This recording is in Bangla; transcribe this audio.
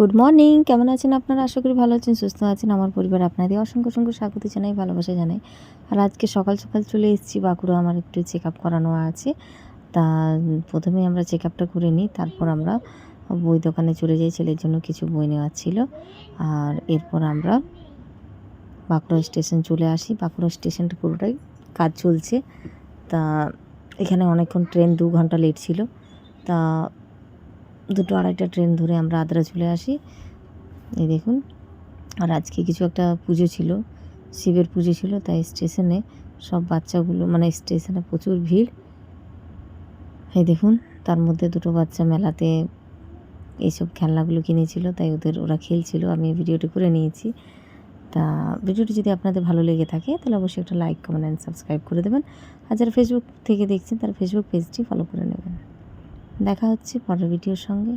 গুড মর্নিং কেমন আছেন আপনারা? আশা করি ভালো আছেন, সুস্থ আছেন। আমার পরিবার আপনাদের অসংখ্য অসংখ্য স্বাগত জানাই, ভালোবাসা জানাই। আর আজকে সকাল সকাল চলে এসেছি বাঁকুড়া, আমার একটু চেক আপ করানো আছে। তা প্রথমে আমরা চেক আপটা করে নিই, তারপর আমরা বই দোকানে চলে যাই, ছেলের জন্য কিছু বই নেওয়ার ছিল। আর এরপর আমরা বাঁকুড়া স্টেশন চলে আসি। বাঁকুড়া স্টেশনটা পুরোটাই কাজ চলছে। তা এখানে অনেকক্ষণ ট্রেন দু ঘণ্টা লেট ছিল। তা দুটো আড়াইটা ট্রেন ধরে আমরা আদ্রা চলে আসি। এই দেখুন, আর আজকে কিছু একটা পুজো ছিল, শিবের পুজো ছিল, তাই স্টেশনে সব বাচ্চাগুলো মানে স্টেশনে প্রচুর ভিড়। এই দেখুন, তার মধ্যে দুটো বাচ্চা মেলাতে এইসব খেলনাগুলো কিনেছিল, তাই ওদের ওরা খেলছিল, আমি ভিডিওটি করে নিয়েছি। তা ভিডিওটি যদি আপনাদের ভালো লেগে থাকে, তাহলে অবশ্যই একটা লাইক, কমেন্ট অ্যান্ড সাবস্ক্রাইব করে দেবেন। আর যারা ফেসবুক থেকে দেখছেন, তারা ফেসবুক পেজটি ফলো করে নেবেন। দেখা হচ্ছে পরের ভিডিওর সঙ্গে।